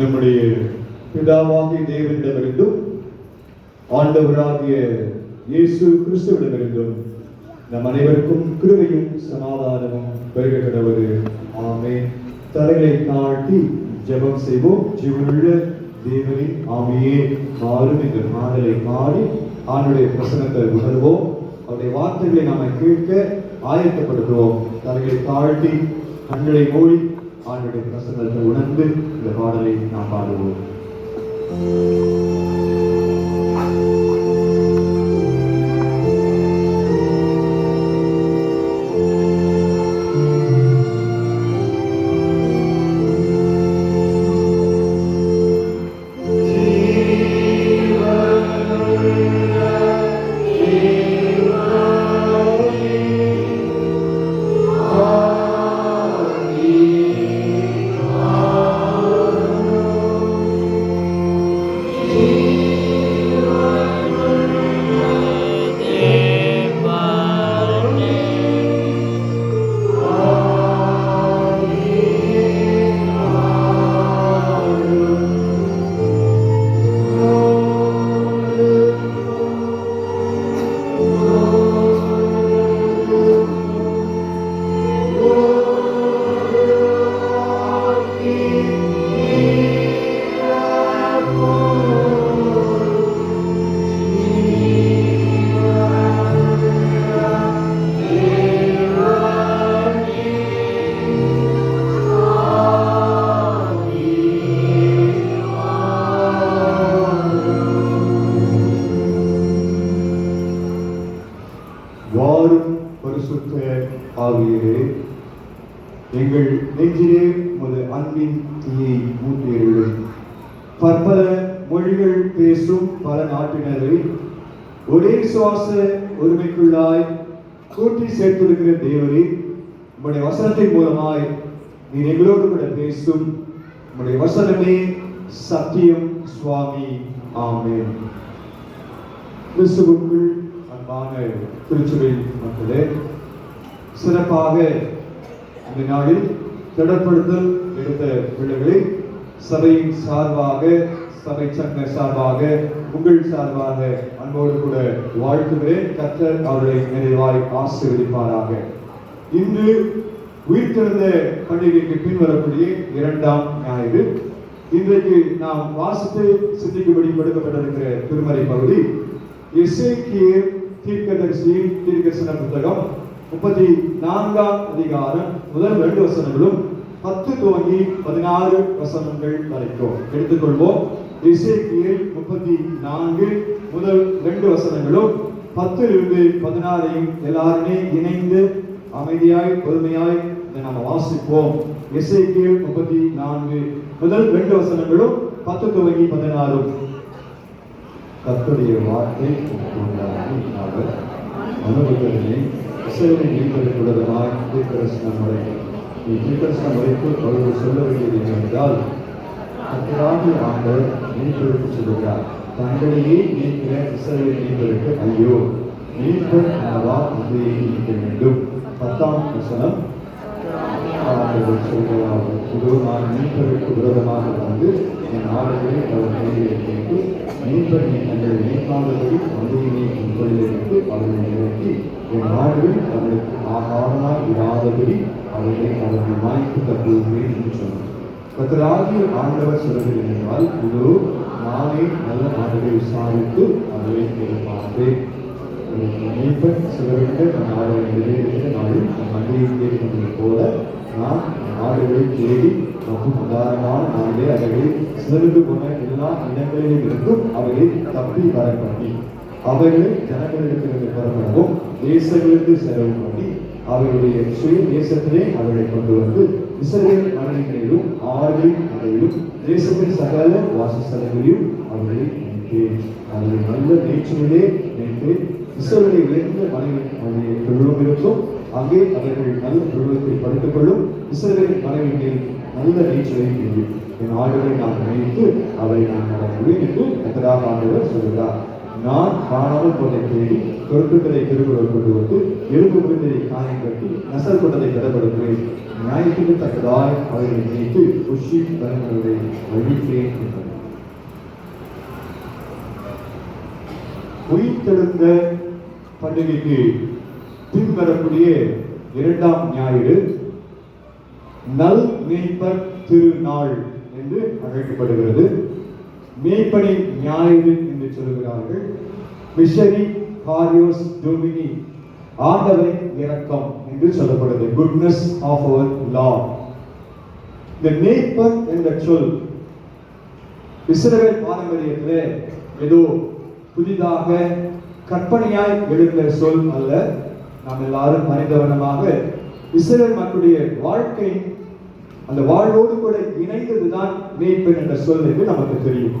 நம்முடைய பிதாவாகிய தேவனிடமிருந்தும் ஆண்டவராகிய இயேசு கிறிஸ்துவிடமிருந்தும் நம் அனைவருக்கும் கிருவையும் சமாதானமும் பெருக ஆமே தலைகளை தாழ்த்தி ஜெபம் செய்வோம். ஜீவனுள்ள தேவனின் ஆமையே மாறும் என்ற பாடலை மாறி ஆண்டுடைய பிரசனத்தை உணர்வோம். அவருடைய வார்த்தைகளை நாம கேட்க ஆயத்தப்படுத்துவோம். தலைகளை தாழ்த்தி கண்களை மூடி ஆண்டுடைய பிரசங்கத்தை உணர்ந்து இந்த பாடலை நாம் பாடுவோம். இந்த நாளில் திடப்படுத்தல் எடுத்த பிள்ளைகளை சபையின் சார்பாக சபை சங்க சார்பாக உங்கள் சார்பாக அன்போடு கூட வாழ்த்துகிறேன். கர்த்தர் அவர்களை நிறைவாய் ஆசீர்வதிப்பாராக. இன்று உயிர்த்தெழுந்த பண்டிகைக்கு பின்வரக்கூடிய இரண்டாம் ஞாயிறு. இன்றைக்கு நாம் வாசித்து சிந்திக்கும்படி கொடுக்கப்பட்டிருக்கிற திருமறை பகுதி. எசேக்கியேல் தீர்க்கதரிசியின் தீர்க்கசன புத்தகம் முப்பத்தி நான்காம் அதிகாரம் முதல் ரெண்டு வசனங்களும் பத்து துவங்கி பதினாறு வசனங்கள் வரைக்கும். எடுத்துக்கொள்வோம். எசேக்கியேல் முப்பத்தி நான்கு முதல் ரெண்டு வசனங்களும் பத்திலிருந்து பதினாறையும் எல்லாருமே இணைந்து அமைதியாய் பொறுமையாய் இதை நாம வாசிப்போம். எசேக்கியேல் முப்பத்தி நான்கு முதல் ரெண்டு வசனங்களும் பத்து துவங்கி பதினாறும். கத்துடைய வார்த்தை உண்டாகி அவர் இசையை நீக்கப்படுவதமாய் தீர்க்கரசன முறை நீ தீர்க்கரசன முறைக்கு அவர்கள் சொல்ல வேண்டியது என்னவென்றால் கர்த்தராகி ஆண்டவர் நீங்களுக்கு சொல்லுகிறார். தங்களையே நீக்கிற இசையை நீங்களுக்கு ஐயோ நீக்க அல்லவா இதையை நீக்க வேண்டும். பத்தாம் வசனம். ஆண்டவர் சொல்கிறார்கள் இதோ நான் மீட்பதற்கு விரோதமாக வந்து என் ஆடுகளை அவர் கையிலே கேட்டு மீட்பர் நீ தங்களை நீக்காதபடி அவர்களை இறக்கி என் ஆடுகள் அவர்களுக்கு ஆகாரமாய் இராதபடி அவர்களை அவர்கள் வாய்ப்பு தப்புகிறேன் என்று சொன்னார் கத்தராகிய ஆண்டவர் சொல்கிறது இதோ நானே நல்ல ஆடுகளை விசாரித்து அவர்களை பார்ப்பேன் மீட்பன் சிலருக்கு நான் ஆடுகளை நிறைவேற்ற நாளில் நம் மந்திரியை தேடி கொண்டது போல நான் ஆடுகளை தேடி மற்றும் உதாரணமான நாளிலே அவைகளை சிலருக்கு போன எல்லா இடங்களிலும் இருந்தும் அவைகளை தப்பி வர அவைகளை ஜனங்களிடத்திலிருந்து பெறப்படவும் தேசங்களுக்கு செலவு பண்ணி அவர்களுடைய சுய தேசத்திலே அவர்களை கொண்டு வந்து இஸ்ரேல் மனைகளிலும் ஆறுகளின் நடையிலும் தேசத்தின் சகல வாசஸ்தலங்களிலும் அவர்களை நினைத்தேன் அவர்கள் நல்ல நேற்றுகளே நினைத்தேன் இஸ்ரவேலை உயர்ந்த மனைவி அவருடைய தொழுவம் இருக்கும் அங்கே அவர்கள் நல்ல பிரபலத்தை படுத்துக்கொள்ளும். கொள்ளும் இஸ்ரவேலின் மனைவிகளில் நல்ல நீச்சலை என் ஆடுகளை நான் நினைத்து அவரை நான் நடத்துவேன் என்று கத்தராக ஆண்டவர் சொல்கிறார் நான் காணாமல் போதை தேடி தொருட்டுகளை திருக்குறள் கொண்டு வந்து எலும்பு விருந்ததை காயம் கட்டி நசல் கொண்டதை கடப்படுகிறேன் நியாயத்துக்கு தக்கதாய் அவர்களை நினைத்து குஷி தலைவர்களை வழித்தேன் உயிர்த்தெழுந்த பண்டிகைக்கு பின்வரக்கூடிய இரண்டாம் ஞாயிறு நல் மேய்ப்பர் திருநாள் என்று அழைக்கப்படுகிறது. மேய்ப்பனை ஞாயிறு என்று சொல்கிறார்கள் மிஷரி காரியோஸ் டொமினி ஆண்டவரின் இரக்கம் என்று சொல்லப்படுது. குட்னஸ் ஆஃப் அவர் லா இந்த மேய்ப்பர் என்ற சொல் இஸ்ரவேல் பாரம்பரியத்திலே ஏதோ புதிதாக கற்பனையாய் எழுந்த சொல் அல்ல. நாம் எல்லாரும் மனிதவனமாக இஸ்ரேல் மக்களுடைய வாழ்க்கை அந்த வாழ்வோடு கூட இணைந்ததுதான் மேய்ப்பன் என்ற சொல் என்று நமக்கு தெரியும்.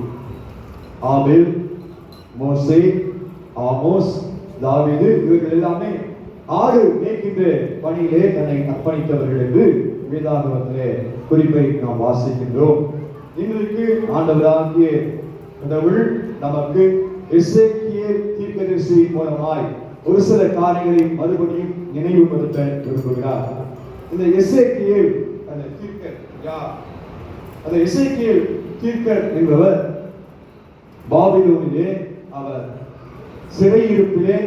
ஆபில் மோசே ஆமோஸ் தாவிது இவர்கள் எல்லாமே ஆடு மேய்க்கின்ற பணியிலே தன்னை அர்ப்பணித்தவர்கள் என்று வேதாகமத்திலே குறிப்பை நாம் வாசிக்கின்றோம். இன்றைக்கு ஆண்டவராகிய கடவுள் நமக்கு எசேக்கியேல் தீர்க்கதரிசி மூலமாய் ஒரு சில காரியங்களை மறுபடியும் நினைவுபடுத்த விரும்புகிறார். இந்த எசேக்கியேல் அந்த தீர்க்க யார்? அந்த இசைக்கு தீர்க்கர் என்பவர் பாபிலோனிலே அவர் சிறையிருப்பிலே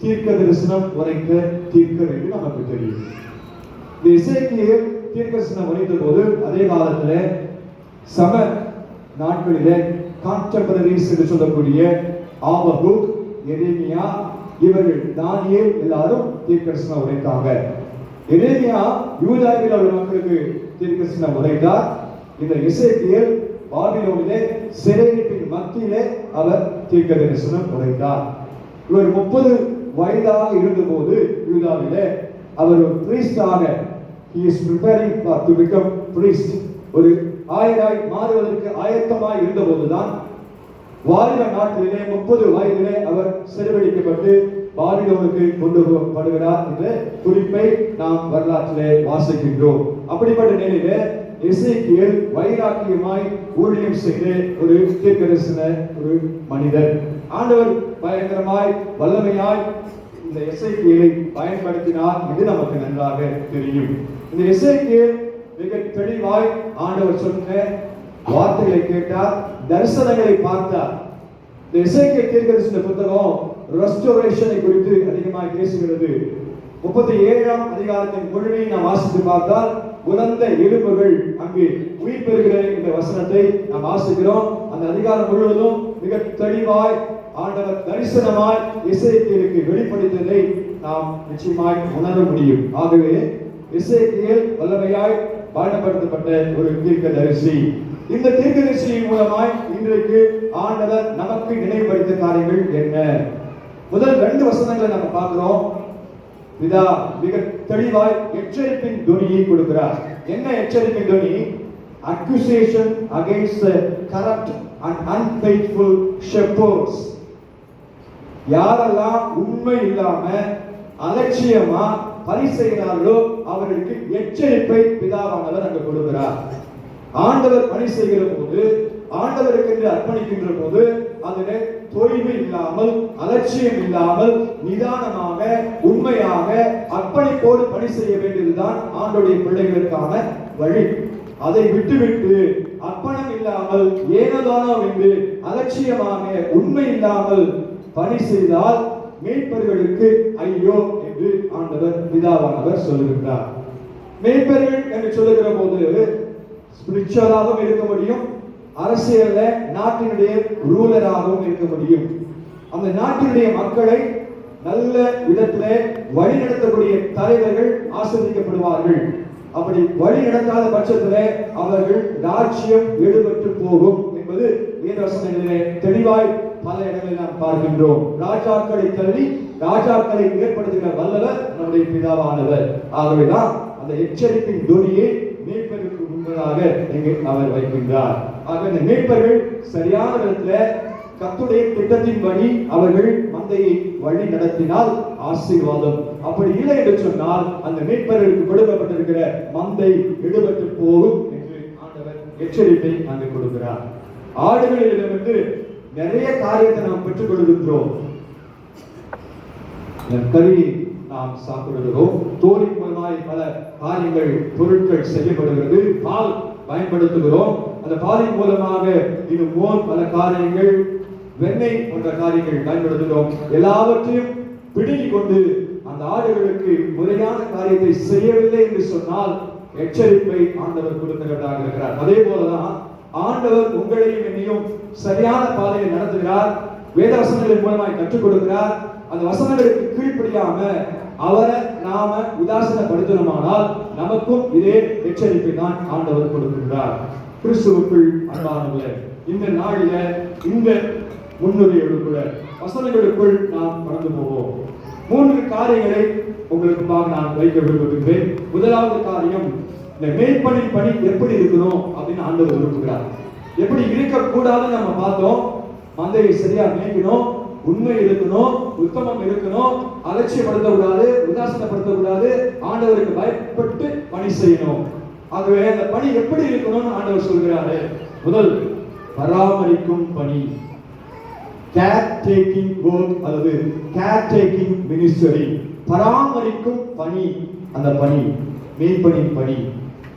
தீர்க்க தரிசனம் உரைக்க தீர்க்கர் என்று நமக்கு தெரியும். இந்த இசைக்கியல் தீர்க்க தரிசனம் உரைத்த போது அதே காலத்தில் சம நாட்களிலே கான்டெம்பரரிஸ் என்று சொல்லக்கூடிய ஆபகு எரேமியா இவர்கள் தானியேல் எல்லாரும் தீர்க்க தரிசனம் உரைத்தாங்க எரேமியா யூதாவில் உள்ள மக்களுக்கு தீர்க்க தரிசனம் உரைத்தார் இந்த இசைக்கியல் பாபிலோனிலே சிறையிருப்பின் மத்தியிலே அவர் தீர்க்க தரிசனம் உரைத்தார் இவர் முப்பது வயதாக இருந்தபோது யூதாவிலே அவர் ஒரு பிரீஸ்டாக he is preparing for to become priest. ஒரு ஆயராய் மாறுவதற்கு ஆயத்தமாய் இருந்தபோதுதான் வாலிப நாட்டிலே முப்பது வயதிலே அவர் சிறுவடிக்கப்பட்டு பாபிலோனுக்கு கொண்டு போகப்படுகிறார் என்ற குறிப்பை நாம் வரலாற்றிலே வாசிக்கின்றோம். அப்படிப்பட்ட நிலையிலே எசேக்கியேல் வைராக்கியமாய் ஊழியம் செய்த ஒரு தீர்க்கரசன ஒரு மனிதர். ஆண்டவர் பயங்கரமாய் வல்லமையாய் இந்த எசேக்கியேலை பயன்படுத்தினார் இது நமக்கு நன்றாக தெரியும். இந்த எசேக்கியேல் மிக தெளிவாய் ஆண்டவர் சொன்ன வார்த்தைகளை கேட்டார் தரிசனங்களை பார்த்தார். இந்த இசைக்கிய தீர்க்கதரிசன புத்தகம் ரெஸ்டோரேஷனை குறித்து அதிகமாக பேசுகிறது. முப்பத்தி ஏழாம் அதிகாரத்தின் முழுமையை நாம் வாசித்து பார்த்தால் உலர்ந்த எலும்புகள் அங்கு உயிர் பெறுகிற இந்த வசனத்தை நாம் வாசிக்கிறோம். அந்த அதிகாரம் முழுவதும் மிக தெளிவாய் ஆண்டவர் தரிசனமாய் இசைக்கியலுக்கு வெளிப்படுத்தியதை நாம் நிச்சயமாய் உணர முடியும். ஆகவே இசைக்கியல் வல்லமையாய் பயணப்படுத்தப்பட்ட ஒரு தீர்க்க தரிசி இந்த தீர்க்கதரிசியின் மூலமாய் இன்றைக்கு ஆண்டவர் நமக்கு நினைவுபடுத்த காரியங்கள் என்ன? முதல் ரெண்டு வசனங்களை நம்ம பார்க்கிறோம். பிதா மிக தெளிவாய் எச்சரிப்பின் துணியை கொடுக்கிறார். என்ன எச்சரிப்பின் துணி? Accusation against corrupt and unfaithful shepherds யாரெல்லாம் உண்மை இல்லாம அலட்சியமா பணி செய்கிறார்களோ அவர்களுக்கு எச்சரிப்பை பிதாவானவர் அங்கு கொடுக்கிறார். ஆண்டவர் பணி செய்கிற போது ஆண்டவருக்கு என்று அர்ப்பணிக்கின்ற போது அதிலே தொய்வு இல்லாமல் அலட்சியம் இல்லாமல் நிதானமாக உண்மையாக அர்ப்பணிப்போடு பணி செய்ய வேண்டியதுதான் ஆண்டுடைய பிள்ளைகளுக்கான வழி. அதை விட்டுவிட்டு அர்ப்பணம் இல்லாமல் ஏனதானோ என்று அலட்சியமாக உண்மை இல்லாமல் பணி செய்தால் மேய்ப்பர்களுக்கு ஐயோ என்று ஆண்டவர் பிதாவானவர் சொல்லுகின்றார். மேய்ப்பர்கள் என்று சொல்லுகிற போது ஸ்பிரிச்சுவலாகவும் இருக்க முடியும் அரசியல்ல நாட்டினுடைய ரூலராகவும் இருக்க முடியும். அந்த நாட்டினுடைய மக்களை நல்ல விதத்துல வழி நடத்தக்கூடிய தலைவர்கள் ஆசிரியப்படுவார்கள் அப்படி வழி நடத்தாத பட்சத்தில் அவர்கள் ராஜ்யம் எடுபட்டு போகும் என்பது வேதவசனங்களிலே தெளிவாய் பல இடங்களில் நாம் பார்க்கின்றோம். ராஜாக்களை தள்ளி ராஜாக்களை ஏற்படுத்துகிற வல்லவர் நம்முடைய பிதாவானவர். ஆகவேதான் அந்த எச்சரிப்பின் துணியை மீட்பதற்கு முன்பதாக இங்கு அவர் வைக்கின்றார். ஆக இந்த மீட்பர்கள் சரியான விதத்துல கத்துடைய திட்டத்தின்படி அவர்கள் மந்தையை வழி நடத்தினால் ஆசீர்வாதம். அப்படி இல்லை என்று சொன்னால் அந்த மீட்பர்களுக்கு கொடுக்கப்பட்டிருக்கிற மந்தை விடுபட்டு போகும் என்று ஆண்டவர் எச்சரிப்பை அங்கு கொடுக்கிறார். ஆடுகளிடமிருந்து நிறைய காரியத்தை நாம் பெற்றுக் கொள்கின்றோம் கறி நாம் சாப்பிடுகிறோம். தோலின் மூலமாய் பல காரியங்கள் பொருட்கள் செய்யப்படுகிறது. பால் பயன்படுத்துகிறோம். அந்த பாலின் மூலமாக இன்னும் மோர் பல காரியங்கள் வெண்ணெய் போன்ற காரியங்கள் பயன்படுத்துகிறோம். எல்லாவற்றையும் பிடுங்கிக் கொண்டு அந்த ஆடுகளுக்கு முறையான காரியத்தை செய்யவில்லை என்று சொன்னால் எச்சரிப்பை ஆண்டவர் கொடுக்கிறவராக இருக்கிறார். அதே போலதான் ஆண்டவர் உங்களையும் என்னையும் சரியான பாதையை நடத்துகிறார். வேதவசனங்களின் மூலமாய் கற்றுக் கொடுக்கிறார். அந்த வசனங்களுக்கு கீழ்ப்படியாம அவரை நாம உதாசனப்படுத்தணுமானால் நமக்கும் இதே எச்சரிப்பை தான் ஆண்டவர் கொடுக்கின்றார். கிறிஸ்துவுக்குள் அன்பானவர்களே இந்த நாளில இந்த முன்னுரையோடு வசனங்களுக்குள் நாம் கடந்து போவோம். மூன்று காரியங்களை உங்களுக்கு நான் வைக்க விரும்புகின்றேன். முதலாவது காரியம் இந்த மேற்பணின் பணி எப்படி இருக்கணும் அப்படின்னு ஆண்டவர் விரும்புகிறார். எப்படி இருக்கக்கூடாதுன்னு நம்ம பார்த்தோம். மந்தையை சரியா மேய்க்கணும். உண்மை இருக்கணும் உத்தமம் இருக்கணும் அலட்சியப்படுத்த கூடாது உதாசனப்படுத்த கூடாது ஆண்டவருக்கு பயப்பட்டு பணி செய்யணும். ஆகவே அந்த பணி எப்படி இருக்கணும்னு ஆண்டவர் சொல்கிறாரு. முதல் பராமரிக்கும் பணி. கேர் டேக்கிங் ஒர்க் அல்லது கேர் டேக்கிங் மினிஸ்டரி பராமரிக்கும் பணி அந்த பணி. மேய்ப்பனின் பணி.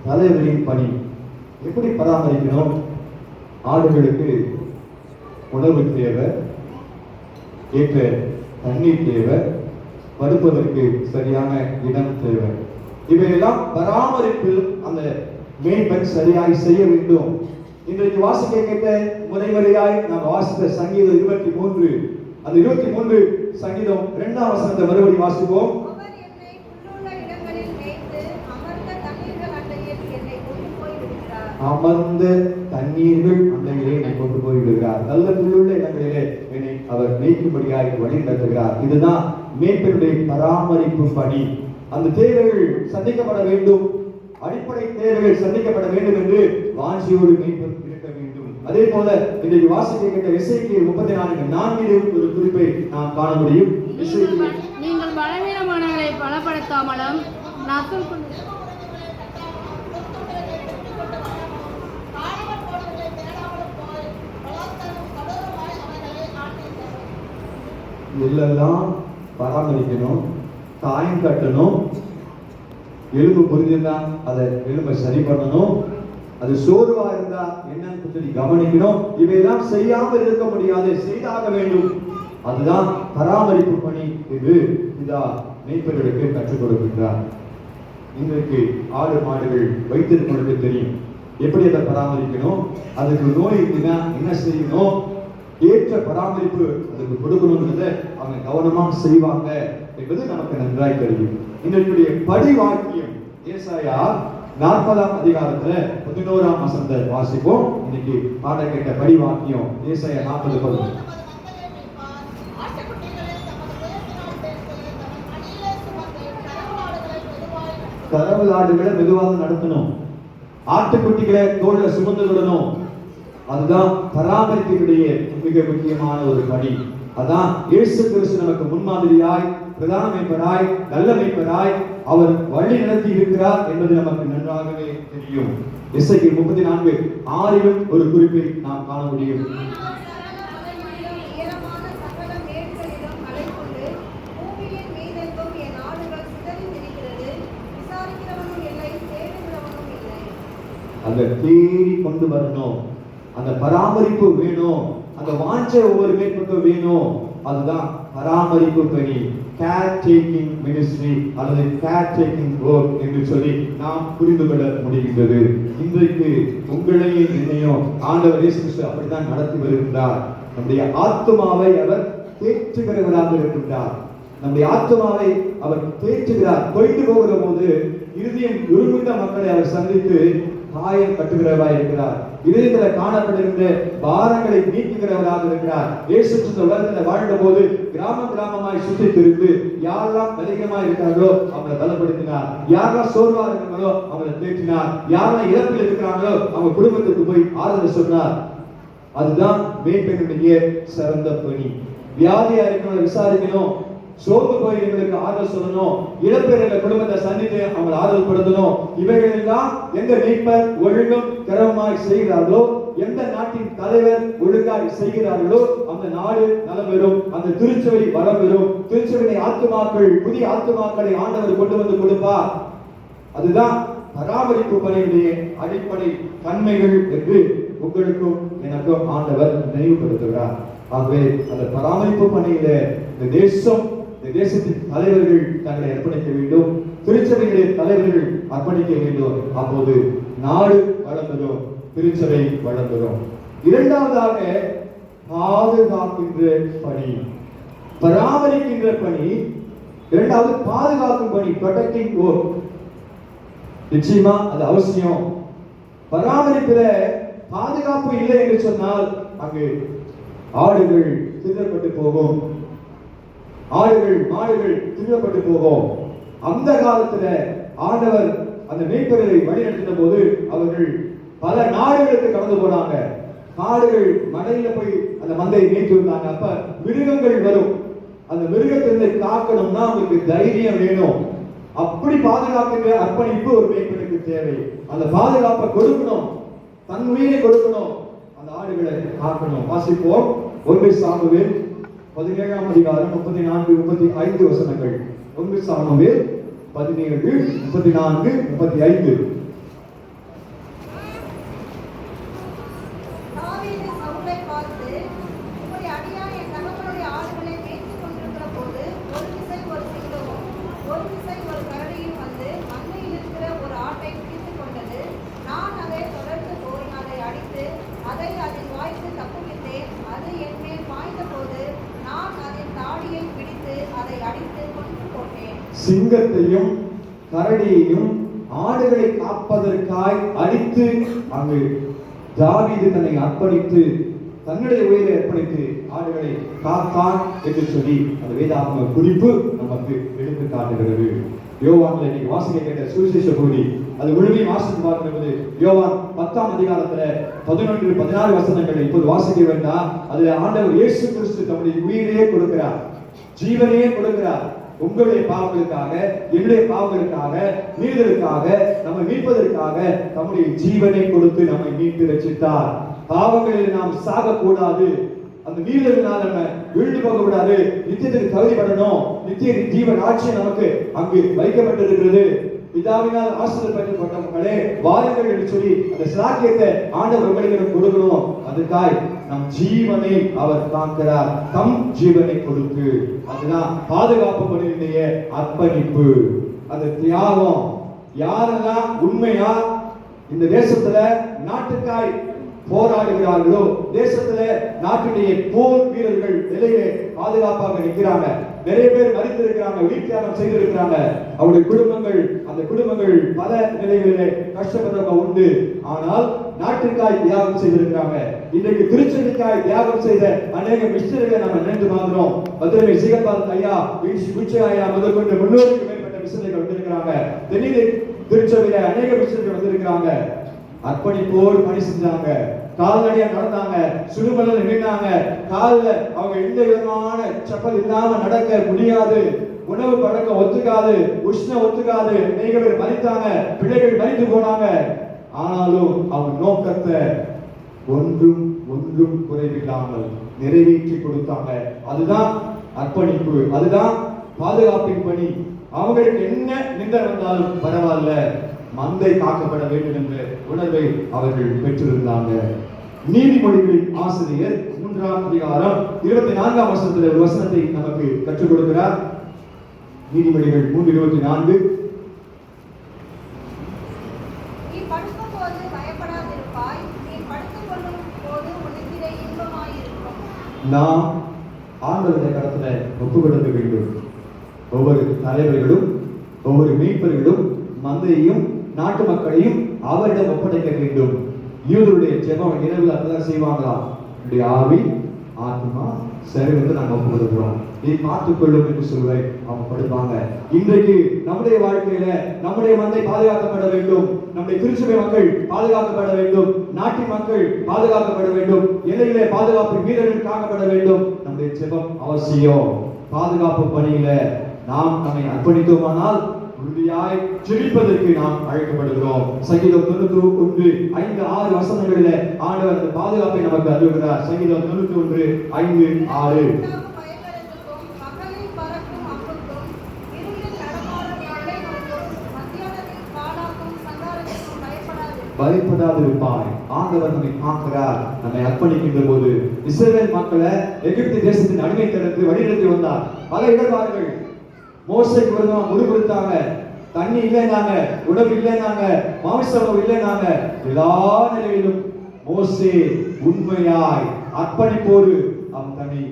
தலைவரின் பணி. எப்படி பராமரிக்கணும்? ஆடுகளுக்கு உணவு தேவை ஏற்ற தண்ணீர் தேவை படுப்பதற்கு சரியான இடம் தேவை. இவையெல்லாம் பராமரிப்பில் அந்த மேய்ப்பன் சரியாய் செய்ய வேண்டும். இன்றைக்கு வாசிக்க கேட்ட முறைமுறையாய் நாம் வாசித்த சங்கீதம் இருபத்தி மூன்று. அந்த இருபத்தி மூன்று சங்கீதம் இரண்டாம் வசனத்தை மறுபடி வாசிப்போம் அவர் என்னை புல்லுள்ள இடங்களில் மேய்த்து அமர்ந்த தண்ணீர்கள் அண்டையில் என்னை கொண்டு போய் விடுகிறார் அமர்ந்த தண்ணீர்கள் அந்த இலையை கொண்டு போய் விடுகிறார் நல்ல புல்லுள்ள இடங்களிலே என்னை அவர் மேய்க்கும்படியாய் வழி நடத்துகிறார். இதுதான் மேய்ப்பனுடைய பராமரிப்பு பணி. அந்த தேவைகள் சந்திக்கப்பட வேண்டும். அடிப்படை தேவைகள் சந்திக்கப்பட வேண்டும் என்று வாஞ்சியோடு மேய்ப்பன் இருக்க வேண்டும். அதே போல இன்றைக்கு வாசிக்க கேட்ட இசைக்கு முப்பத்தி நான்கு நான்கிலும் ஒரு குறிப்பை நாம் காண முடியும். நீங்கள் நீங்கள் பலவீனமானவர்களை பலப்படுத்தாமலும் நசுல் நெல்லெல்லாம் பராமரிக்கணும் காயம் கட்டணும் எலும்பு புரிஞ்சிருந்தா அதை எலும்பை சரி பண்ணணும் அது சோர்வா இருந்தா என்னன்னு சொல்லி கவனிக்கணும். இவையெல்லாம் செய்யாமல் இருக்க முடியாது செய்தாக வேண்டும். அதுதான் பராமரிப்பு பணி இது இதா மேய்ப்பர்களுக்கு கற்றுக் கொடுக்கின்றார். இன்றைக்கு ஆடு மாடுகள் வைத்திருப்பவர்களுக்கு தெரியும். எப்படி அதை பராமரிக்கணும்? அதுக்கு நோய் இருக்குன்னா என்ன செய்யணும்? ஏற்ற பராமரிப்பு அதுக்கு கொடுக்கணுன்றதை அவங்க கவனமாக செய்வாங்க என்பது நமக்கு நன்றாய் தெரியும். இன்றைக்குடைய படி வாக்கியம் ஏசாயா நாற்பதாம் அதிகாரத்துல பதினோராம் வசந்த வாசிப்போம். இன்னைக்கு பாட கேட்ட படி வாக்கியம் ஏசாயா நாற்பது பதினொன்று. கரவலாடுகளை மெதுவாக நடத்தணும். ஆட்டுக்குட்டிகளை தோல்ல சுமந்து விடணும். அதுதான் பராமரிப்பினுடைய மிக முக்கியமான ஒரு பணி அதான் இயேசு கிறிஸ்து நமக்கு முன்மாதிரியாய் பிரதான மேய்ப்பராய் நல்ல மேய்ப்பராய் அவர் வழி நடத்தி இருக்கிறார் என்பது நமக்கு நன்றாகவே தெரியும். இசைக்கு முப்பத்தி நான்கு ஆறிலும் ஒரு குறிப்பை நாம் காண முடியும். அதை அந்த தேடி கொண்டு வரணும். அந்த பராமரிப்பு வேணும். அந்த வாஞ்சை ஒவ்வொரு மேற்பட்டும் வேணும். அதுதான் பராமரிப்பு பணி. கேர் டேக்கிங் மினிஸ்ட்ரி அல்லது கேர் டேக்கிங் ஒர்க் என்று சொல்லி நாம் புரிந்து கொள்ள முடிகின்றது. இன்றைக்கு உங்களையும் என்னையும் ஆண்டவர் இயேசு அப்படித்தான் நடத்தி வருகின்றார். நம்முடைய ஆத்மாவை அவர் தேற்றுகிறவராக இருக்கின்றார். நம்முடைய ஆத்மாவை அவர் தேற்றுகிறார். போயிட்டு போகிற போது இறுதியம் உருமிட்ட மக்களை அவர் சந்தித்து காயம் கட்டுகிறவராக இருக்கிறார். இதயத்துல காணப்பட்டிருந்த பாரங்களை நீக்குகிறவராக இருக்கிறார். இயேசு கிறிஸ்து உலகத்துல வாழ்ந்த போது கிராம கிராமமாய் சுற்றி திரிந்து யாரெல்லாம் பலகீனமா இருக்கிறார்களோ அவங்களை பலப்படுத்தினார். யாரெல்லாம் சோர்வா இருக்கிறாங்களோ அவங்களை தேற்றினார். யாரெல்லாம் இழப்பில் இருக்கிறாங்களோ அவங்க குடும்பத்துக்கு போய் ஆதரவு சொன்னார். அதுதான் மேற்பெண்ணுடைய சிறந்த பணி. வியாதியா இருக்கிறவங்க விசாரிக்கணும். சோர்ந்து போய் எங்களுக்கு ஆறுதல் சொல்லணும். இழப்பெருங்க குடும்பத்தை சந்தித்து அவங்களை ஆறுதல் படுத்தணும் இவைகள் எல்லாம் எங்க மீட்பர் ஒழுங்கும் கிரமமாய் செய்கிறார்களோ எந்த நாட்டின் தலைவர் ஒழுங்காய் செய்கிறார்களோ அந்த நாடு நலம் பெறும் அந்த திருச்சபை வளம் பெறும். திருச்சபை ஆத்துமாக்கள் புதிய ஆத்துமாக்களை ஆண்டவர் கொண்டு வந்து கொடுப்பார். அதுதான் பராமரிப்பு பணியுடைய அடிப்படை தன்மைகள் என்று உங்களுக்கும் எனக்கும் ஆண்டவர் நினைவுபடுத்துகிறார். ஆகவே அந்த பராமரிப்பு பணியில இந்த தேசம் இந்த தேசத்தின் தலைவர்கள் தங்களை அர்ப்பணிக்க வேண்டும். திருச்சபைகளின் தலைவர்கள் அர்ப்பணிக்க வேண்டும். அப்போது நாடு வளம் திருச்சபை வளம் இரண்டாவதாக பாதுகாக்கின்ற பணி. பராமரிக்கின்ற பணி. இரண்டாவது பாதுகாக்கும் பணி ப்ரொடெக்டிங் ஓர் நிச்சயமா அது அவசியம். பராமரிப்புல பாதுகாப்பு இல்லை என்று சொன்னால் அங்கு ஆடுகள் திருடப்பட்டு போகும். ஆடுகள் மாடுகள் திருடப்பட்டு போகும் அந்த காலத்துல ஆண்டவர் அந்த மீட்பர்களை வழிநடத்தின போது அவர்கள் பல நாடுகளுக்கு கடந்து போனாங்க. காடுகள் மலையில போய் அந்த மந்தையை மேய்த்து இருந்தாங்க அப்ப மிருகங்கள் வரும். அந்த மிருகத்திலிருந்து காக்கணும்னா அவங்களுக்கு தைரியம் வேணும். அப்படி பாதுகாக்கின்ற அர்ப்பணிப்பு ஒரு மேய்ப்பனுக்கு தேவை. அந்த பாதுகாப்பை கொடுக்கணும். தன் உயிரை கொடுக்கணும். அந்த ஆடுகளை காக்கணும். வாசிப்போம். ஒன்று சாமுவேல் பதினேழாம் அதிகாரம் முப்பத்தி நான்கு முப்பத்தி ஐந்து வசனங்கள். ஒன்று சாமுவேல் பதினேழு முப்பத்தி நான்கு முப்பத்தி ஐந்து சவுலை பார்த்து உம்முடைய அடியான் என் தகப்பனுடைய ஆடுகளை மேய்த்துக் கொண்டிருக்கிற போது ஒரு திசை ஒரு சிங்கமும் ஒரு திசை ஒரு கரடியும் வந்து மந்தையில் இருக்கிற ஒரு ஆட்டை பிடித்துக் கொண்டது நான் அதை தொடர்ந்து போய் அதை அடித்து அதை அதன் வாய்க்கு தப்புவித்தேன் அது என் மேல் பாய்ந்த போது நான் அதன் தாடியை பிடித்து அதை அடித்து கொன்று போட்டேன் சிங்கத்தையும் கரடியையும் ஆடுகளை காப்பதற்காய் அடித்து அங்கு தாவீது தன்னை அர்ப்பணித்து தன்னுடைய உயிரை அர்ப்பணித்து ஆடுகளை காத்தான் என்று சொல்லி அந்த வேதாகம குறிப்பு நமக்கு எடுத்து காட்டுகிறது. யோவான்ல இன்னைக்கு வாசிக்க கேட்ட சுவிசேஷ பகுதி அது முழுமையும் வாசித்து பார்க்கிறது யோவான் பத்தாம் அதிகாரத்துல பதினொன்று பதினாறு வசனங்களை இப்போது வாசிக்க வேண்டாம். அதுல ஆண்டவர் இயேசு கிறிஸ்து தம்முடைய உயிரையே கொடுக்கிறார் ஜீவனையே கொடுக்கிறார். உங்களுடைய பாவங்களுக்காக என்னுடைய பாவங்களுக்காக மீறுதலுக்காக நம்மை மீட்பதற்காக நம்முடைய ஜீவனை கொடுத்து நம்மை மீட்டு ரட்சித்தார். பாவங்களில் நாம் சாகக்கூடாது. அந்த மீறுதலினால் நம்ம வீழ்ந்து போக கூடாது நித்தியத்துக்கு தகுதிப்படணும். நித்திய ஜீவன் ஆட்சி நமக்கு அங்கு வைக்கப்பட்டிருக்கிறது. பிதாவினால் ஆசிரியர் பெற்றப்பட்ட மக்களே வாருங்கள் என்று சொல்லி அந்த சிலாக்கியத்தை ஆண்டவர் உங்களுக்கு கொடுக்கணும். அதுக்காய் நம் ஜீவனை அவர் காக்கிறார் தம் ஜீவனை கொடுத்து. அதுதான் பாதுகாப்பு பணியினுடைய அர்ப்பணிப்பு. அந்த தியாகம். யாரெல்லாம் உண்மையா இந்த தேசத்துல நாட்டுக்காய் போராடுகிறார்களோ தேசத்துல நாட்டுடைய போர் வீரர்கள் நிலையை பாதுகாப்பாக நிற்கிறாங்க. நிறைய பேர் மறித்திருக்கிறாங்க வீட்டியாரம் செய்திருக்கிறாங்க. அவருடைய குடும்பங்கள் அந்த குடும்பங்கள் பல நிலைகளிலே கஷ்டப்படுறவங்க உண்டு. ஆனால் நாட்டிற்காய் தியாகம் செய்திருக்கிறாங்க. இன்றைக்கு திருச்செடிக்காய் தியாகம் செய்த அநேக மிஷினர்களை நம்ம நினைந்து பார்க்கிறோம். மதுரை சிகப்பால் ஐயா வீழ்ச்சி முதற்கொண்டு முதல் கொண்டு முன்னூறுக்கு மேற்பட்ட மிஷினர்கள் வந்திருக்கிறாங்க. தென்னிலை திருச்சபையில அநேக மிஷினர்கள் வந்திருக்கிறாங்க. அர்ப்பணிப்போர் பணி செஞ்சாங்க. கால்நடையா நடந்தாங்க. சுடுமலையில் நின்னாங்க. காலில் அவங்க எந்த விதமான செப்பல் இல்லாம நடக்க முடியாது. உணவு பழக்கம் ஒத்துக்காது உஷ்ண ஒத்துக்காது. அநேக பேர் மறித்தாங்க பிள்ளைகள் மறித்து போனாங்க. ஆனாலும் அவங்க நோக்கத்தை ஒன்றும் ஒன்றும் குறைவில்லாமல் நிறைவேற்றி கொடுத்தாங்க. அதுதான் அர்ப்பணிப்பு அதுதான் பாதுகாப்பின் பணி. அவங்களுக்கு என்ன நிந்தனை வந்தாலும் பரவாயில்ல. மந்தை காக்கப்பட வேண்டும் என்ற உணர்வை அவர்கள் பெற்றிருந்தாங்க. நீதிமொழிகளின் ஆசிரியர் மூன்றாம் அதிகாரம் இருபத்தி நான்காம் வருஷத்துல வசனத்தை நமக்கு கற்றுக் கொடுக்கிறார். நீதிமொழிகள் மூன்று இருபத்தி நான்கு. நாம் ஆண்டவருடைய கடத்துல ஒப்பு கொடுக்க வேண்டும். ஒவ்வொரு தலைவர்களும் ஒவ்வொரு மீட்பர்களும் மந்தையையும் நாட்டு மக்களையும் அவரிடம் ஒப்படைக்க வேண்டும். யூதருடைய ஜெபம் இரவில் அப்படிதான் செய்வாங்களாம் ஆவி ஆத்மா சரீரத்தை நாங்கள் ஒப்பு கொடுக்கிறோம் நீ பார்த்துக்கொள்ளும் என்று சொல்வேன் அவங்க படுப்பாங்க இன்றைக்கு நம்முடைய வாழ்க்கையில நம்முடைய மந்தை பாதுகாக்கப்பட வேண்டும். நம்முடைய திருச்சபை மக்கள் பாதுகாக்கப்பட வேண்டும். நாட்டின் மக்கள் பாதுகாக்கப்பட வேண்டும். எல்லையிலே பாதுகாப்பு வீரர்கள் காக்கப்பட வேண்டும். நம்முடைய ஜெபம் அவசியம். பாதுகாப்பு பணியில நாம் நம்மை அர்ப்பணித்தோமானால் உறுதியாய் ஜெபிப்பதற்கு நாம் அழைக்கப்படுகிறோம். சங்கீதம் தொண்ணூத்தி ஒன்று ஐந்து ஆறு வசனங்களில ஆண்டவர் அந்த பாதுகாப்பை நமக்கு அறிவுகிறார் சங்கீதம் தொண்ணூத்தி ஒன்று ஐந்து ஆறு. பயப்படாதிருப்பாய் ஆண்டவர் நம்மை காக்கிறார் நம்மை அர்ப்பணிக்கின்ற போது இஸ்ரேல் மக்களை எகிப்து தேசத்தின் அடிமைத்தனத்து வழிநடத்தி வந்தார். பல இடர்பாடுகள். மோசைக்கு விரோதமா முடிவெடுத்தாங்க தண்ணி இல்லைனாங்க உணவு இல்லைனாங்க மாமிச இல்லைனாங்க எல்லா நிலையிலும் மோசே உண்மையாய் அர்ப்பணிப்போடு அவன் தன்னை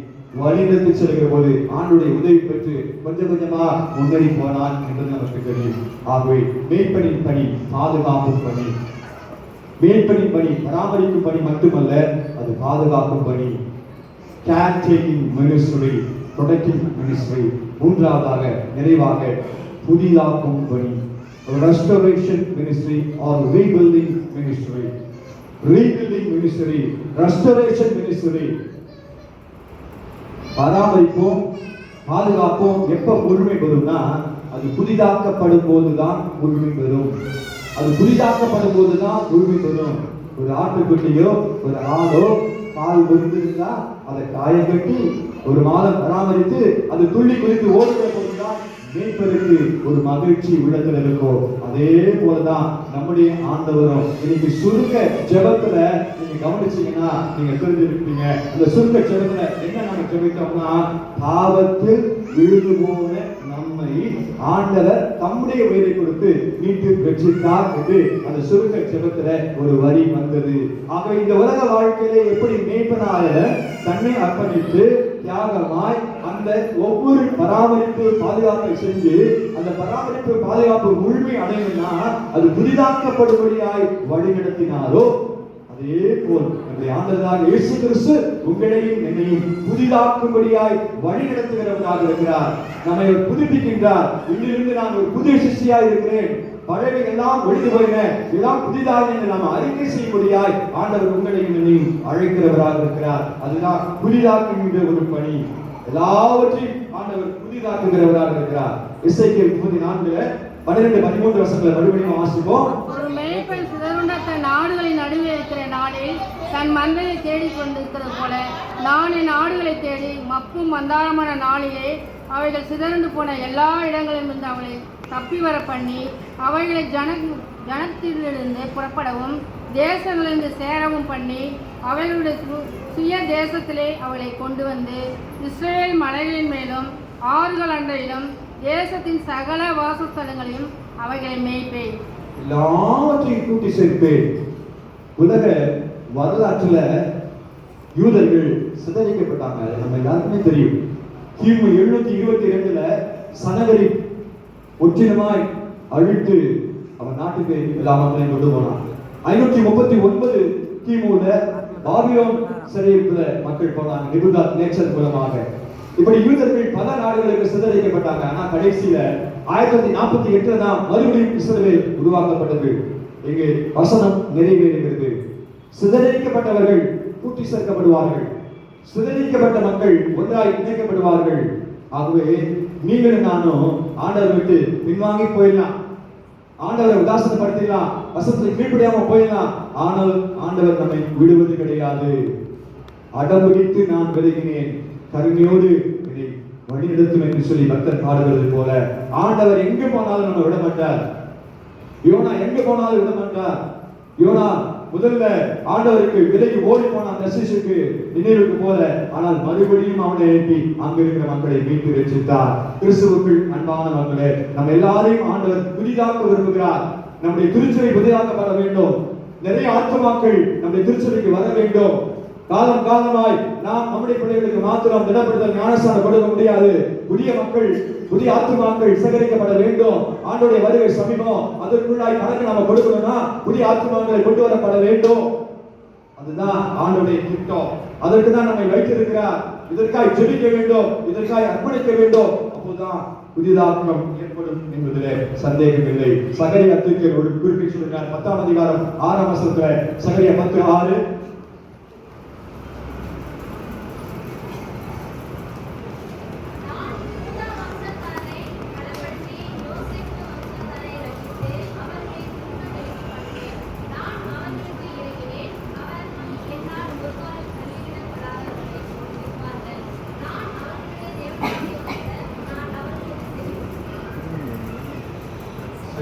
வழிநடத்தி செல்கிற போது ஆண்டுடைய உதவி பெற்று கொஞ்சம் கொஞ்சமா முன்னேறி போனான் என்பது நமக்கு தெரியும். ஆகவே மேய்ப்பனின் பணி பாதுகாப்பு பணி மேற்படி பணி பராமரிக்கும் பணி மட்டுமல்ல அது பாதுகாக்கும் பணி care taking ministry protective ministry மூன்றாவதாக நிறைவாக புதிதாக்கும் பணி restoration ministry or rebuilding ministry rebuilding ministry restoration ministry பராமரிப்போம் பாதுகாப்போம் எப்ப உரிமை பெறும்னா அது புதிதாக்கப்படும் போதுதான் உரிமை பெறும். அது புதிதாக்கப்படும் போதுதான் உரிமை பெறும். ஒரு ஆட்டுக்குட்டியோ ஒரு ஆடோ பால் விருந்திருந்தா அதை காயம் கட்டி ஒரு மாதம் பராமரித்து அது துள்ளி குளித்து ஓடுகிற போதுதான் மேய்ப்பருக்கு ஒரு மகிழ்ச்சி உள்ளத்துல இருக்கும். அதே போலதான் நம்முடைய ஆண்டவரும் இன்னைக்கு சுருக்க ஜெபத்துல நீங்க கவனிச்சீங்கன்னா நீங்க தெரிஞ்சிருப்பீங்க. அந்த சுருக்க ஜெபத்துல என்ன நம்ம ஜெபித்தோம்னா பாவத்தில் விழுந்து போன நம்மை ஆண்டவர் தம்முடைய உயிரை கொடுத்து மீட்டு ரட்சித்தார் என்று அந்த சுருக்க ஜெபத்துல ஒரு வரி வந்தது. ஆக இந்த உலக வாழ்க்கையில எப்படி மேய்ப்பனாக தன்னை அர்ப்பணித்து தியாகமாய் அந்த ஒவ்வொரு பராமரிப்பு பாதுகாப்பை செஞ்சு அந்த பராமரிப்பு பாதுகாப்பு முழுமை அடையணும்னா அது புதிதாக்கப்படும்படியாய் வழிநடத்தினாரோ அதே போல் நம்முடைய இயேசு கிறிஸ்து உங்களையும் என்னையும் புதிதாக்கும்படியாய் வழி நடத்துகிறவராக இருக்கிறார். நம்மை புதுப்பிக்கின்றார். இன்றிலிருந்து நான் ஒரு புதிய சிஷியாய் இருக்கிறேன். பழைய எல்லாம் ஒழிந்து போயின. எல்லாம் புதிதாக என்று நாம் அறிக்கை செய்யும்படியாய் ஆண்டவர் உங்களையும் என்னையும் அழைக்கிறவராக இருக்கிறார். அதுதான் புதிதாக்குகின்ற ஒரு பணி. எல்லாவற்றையும் ஆண்டவர் புதிதாக்குகிறவராக இருக்கிறார். இசைக்கு முப்பத்தி நான்குல பன்னிரெண்டு பதிமூன்று வருஷங்களை மறுபடியும் வாசிப்போம். மற்ற நாடுகளின் நடுவே இருக்கிற நாளில் தன் மந்தையை தேடிக் கொண்டிருக்கிறது போல நான் என் ஆடுகளை தேடி மக்கும் மந்தாரமான நாளிலே அவைகள் சிதறண்டு போன எல்லா இடங்களிலிருந்து அவளை தப்பி வர பண்ணி அவைகளை ஜன ஜனத்திலிருந்து புறப்படவும் தேசங்களிலிருந்து சேரவும் பண்ணி அவைகளுடைய சு- சுய தேசத்திலே அவளை கொண்டு வந்து இஸ்ரேல் மலைகளின் மேலும் ஆறுகள் அன்றையிலும் தேசத்தின் சகல வாசஸ்தலங்களையும் அவைகளை மேய்ப்பேன். எல்லாவற்றையும் கூட்டி சேர்ப்பேன். உலக வரலாற்றுல யூதர்கள் சிதறிக்கப்பட்டாங்க நம்ம எல்லாருக்குமே தெரியும். கிமு எழுநூத்தி இருபத்தி ரெண்டுல சனகரி ஒற்றினமாய் அழித்து அவன் நாட்டுக்கு எல்லா மக்களையும் கொண்டு போனான். ஐநூத்தி முப்பத்தி ஒன்பது கிமுல பாபியோன் சிறையிருப்புல மக்கள் போனாங்க. நிபுதாத் நேச்சர் மூலமாக. இப்படி யூதர்கள் பல நாடுகளுக்கு சிதறடிக்கப்பட்டாங்க ஆனா கடைசியில ஆயிரத்தி தொள்ளாயிரத்தி நாற்பத்தி எட்டுல தான் மறுபடியும் இஸ்ரேல் உருவாக்கப்பட்டது. இங்கு வசனம் நிறைவேறுகிறது. சிதறடிக்கப்பட்டவர்கள் கூட்டி சேர்க்கப்படுவார்கள். சிதறடிக்கப்பட்ட மக்கள் ஒன்றாய் இணைக்கப்படுவார்கள். ஆகவே நீங்களும் நானும் ஆண்டவர் விட்டு பின்வாங்கி போயிடலாம். ஆண்டவரை உதாசனப்படுத்திடலாம். வசத்தை கீழ்படியாம போயிடலாம். ஆனால் ஆண்டவர் நம்மை விடுவது கிடையாது. அடம்பிடித்து நான் விலகினேன். கருணையோடு வழி வழிநடத்தும் என்று சொல்லி பக்தர் பாடுகிறது போல ஆண்டவர் எங்கு போனாலும் நம்ம விட மாட்டார் யோனா எங்கு போனாலும் விட மாட்டார் யோனா முதல்ல ஆண்டவருக்கு விலைக்கு ஓடி போனான் தசிசுக்கு நினைவுக்கு போல ஆனால் மறுபடியும் அவனை எழுப்பி அங்க இருக்கிற மக்களை மீட்டு ரட்சித்தார். கிறிஸ்துவுக்குள் அன்பான மக்களே நம்ம எல்லாரையும் ஆண்டவர் புதிதாக்க விரும்புகிறார். நம்முடைய திருச்சபை புதிதாக்கப்பட வேண்டும். நிறைய ஆத்மாக்கள் நம்முடைய திருச்சபைக்கு வர வேண்டும். காலம் காலமாய் நாம் நம்முடைய பிள்ளைகளுக்கு மாத்திரம் திடப்படுத்தல் ஞானஸ்தானம் கொடுக்க முடியாது. புதிய மக்கள் புதிய ஆத்மாக்கள் சேகரிக்கப்பட வேண்டும். ஆண்டோடைய வருகை சமீபம். அதற்குள்ளாய் கணக்கு நாம கொடுக்கணும்னா புதிய ஆத்மாக்களை கொண்டு வரப்பட வேண்டும். அதுதான் ஆண்டோடைய திட்டம். அதற்கு தான் நம்மை வைத்திருக்கிறார். இதற்காய் ஜெபிக்க வேண்டும். இதற்காய் அர்ப்பணிக்க வேண்டும். அப்போதான் புதிதாக்கம் ஏற்படும் என்பதிலே சந்தேகம் இல்லை சகரிய அத்திரிக்கை ஒரு குறிப்பிட்டு சொல்கிறார் பத்தாம் அதிகாரம் ஆறாம் வசத்துல சகரிய பத்து ஆறு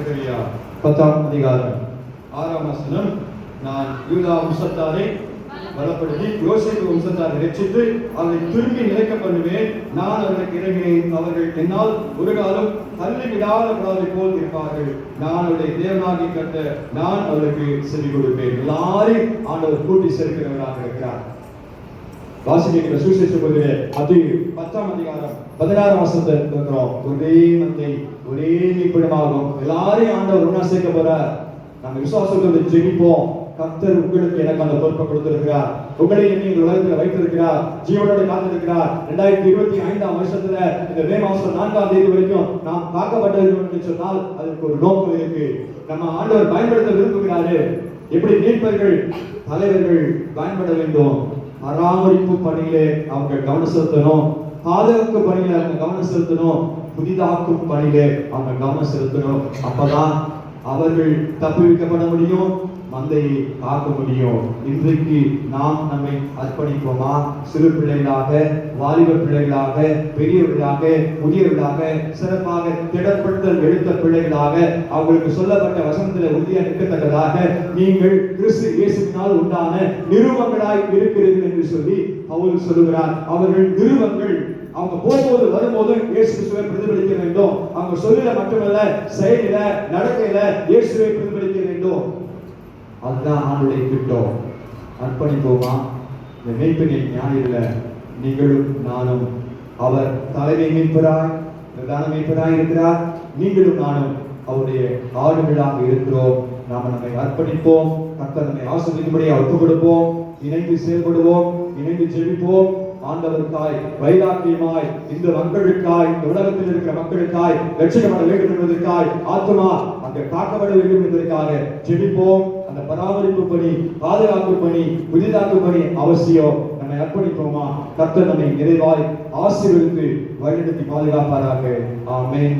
சகரியா பத்தாம் அதிகாரம். ஆறாம் வசனம் நான் யூதா வம்சத்தாரை பலப்படுத்தி யோசிப்பு வம்சத்தாரை ரட்சித்து அவரை திரும்பி நிலைக்க பண்ணுவேன். நான் அவர்களுக்கு இறங்கினேன். அவர்கள் என்னால் ஒரு காலம் தள்ளி விடாத போல் இருப்பார்கள். நான் அவருடைய தேவனாகி கட்ட நான் அவருக்கு செவி கொடுப்பேன். எல்லாரையும் ஆண்டவர் கூட்டி சேர்க்கிறவராக இருக்கிறார். வாசிக்கிற சுவிசேஷ பகுதியிலே அது பத்தாம் அதிகாரம் பதினாறாம் வசனத்தை இருக்கிறோம் ஒரே மந்தை ஒரே மீட்பிடமாகும் எல்லாரையும் ஆண்டவர் ஒன்றா சேர்க்க போறார். நம்ம விசுவாசத்தோடு ஜெயிப்போம் கர்த்தர் உங்களுக்கு எனக்கு அந்த பொறுப்பை கொடுத்திருக்கிறார். உங்களை எண்ணி இந்த உலகத்தில் வைத்திருக்கிறார். ஜீவனோடு காத்திருக்கிறார். ரெண்டாயிரத்தி இருபத்தி ஐந்தாம் வருஷத்துல இந்த மே மாசம் நான்காம் தேதி வரைக்கும் நாம் காக்கப்பட்டிருக்கிறோம் என்று சொன்னால் அதுக்கு ஒரு நோக்கம் இருக்கு. நம்ம ஆண்டவர் பயன்படுத்த விரும்புகிறாரு. எப்படி மீட்பர்கள் தலைவர்கள் பயன்பட வேண்டும்? பராமரிப்பு பணியிலே அவங்க கவனம் செலுத்தணும். பாதுகாப்பு பணியில அவங்க கவனம் செலுத்தணும். புதிதாக்கும் பணியிலே அவங்க கவனம் செலுத்தணும். அப்பதான் அவர்கள் தப்புவிக்கப்பட முடியும் மந்தையை காக்க முடியும். இன்றைக்கு நாம் நம்மை அர்ப்பணிப்போமா? சிறு பிள்ளைகளாக வாலிப பிள்ளைகளாக பெரியவர்களாக முதியவர்களாக சிறப்பாக திடப்படுத்தல் எடுத்த பிள்ளைகளாக அவங்களுக்கு சொல்லப்பட்ட வசனத்தில் உறுதியாக நிற்கத்தக்கதாக நீங்கள் கிறிஸ்து இயேசுவினால் உண்டான நிருபங்களாய் இருக்கிறீர்கள் என்று சொல்லி அவர் சொல்லுகிறார். அவர்கள் நிருபங்கள். அவங்க போகும்போது வரும்போது இயேசு கிறிஸ்துவை பிரதிபலிக்க வேண்டும். அவங்க சொல்லில மட்டுமல்ல செயலில நடக்கையில இயேசுவை பிரதிபலிக்க வேண்டும். அதுதான் ஆண்டுடைய திட்டம். அர்ப்பணிப்போமா? இந்த மீட்பினை ஞாயிறுல நீங்களும் நானும். அவர் தலைமை மீட்பராய் பிரதான மீட்பராய் இருக்கிறார். நீங்களும் நானும் அவருடைய ஆடுகளாக இருக்கிறோம். நாம நம்மை அர்ப்பணிப்போம். தக்க நம்மை ஆசிரியப்படி ஒப்புக் கொடுப்போம் இணைந்து செயல்படுவோம். இணைந்து ஜெபிப்போம். ஆண்டவருக்காய் வைராக்கியமாய் இந்த மக்களுக்காய் இந்த உலகத்தில் இருக்கிற மக்களுக்காய் ரட்சிக்கப்பட வேண்டும் என்பதற்காய் ஆத்மா அங்கே காக்கப்பட வேண்டும் என்பதற்காக ஜெபிப்போம். அந்த பராமரிப்பு பணி பாதுகாப்பு பணி புதிதாக்கு பணி அவசியம். நம்மை அர்ப்பணிப்போமா? கர்த்தர் நம்மை நிறைவாய் ஆசீர்வதித்து வழிநடத்தி பாதுகாப்பாராக. ஆமேன்.